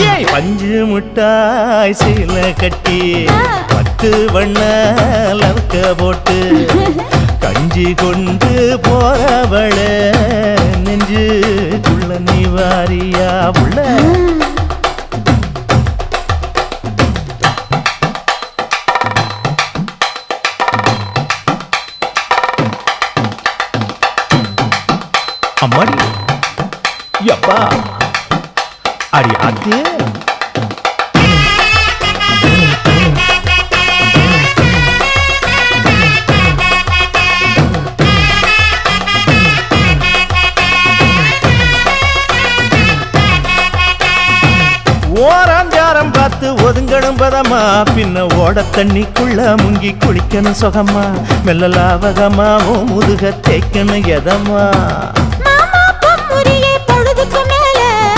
பஞ்சு முட்டாய் சீல கட்டி பத்து வண்ண லவக்க போட்டு கஞ்சி கொண்டு போறவள நெஞ்சுக்குள்ள நீ வாரியா உள்ள. அம்மாடி. யப்பா அடி ஆத்தே ஓராஞ்சாரம் பார்த்து ஒதுங்கணும் பதமா பின்ன ஓட தண்ணிக்குள்ள முங்கி குளிக்கணும் சுகமா மெல்ல ஓ முதுக தேய்க்கணும் எதமா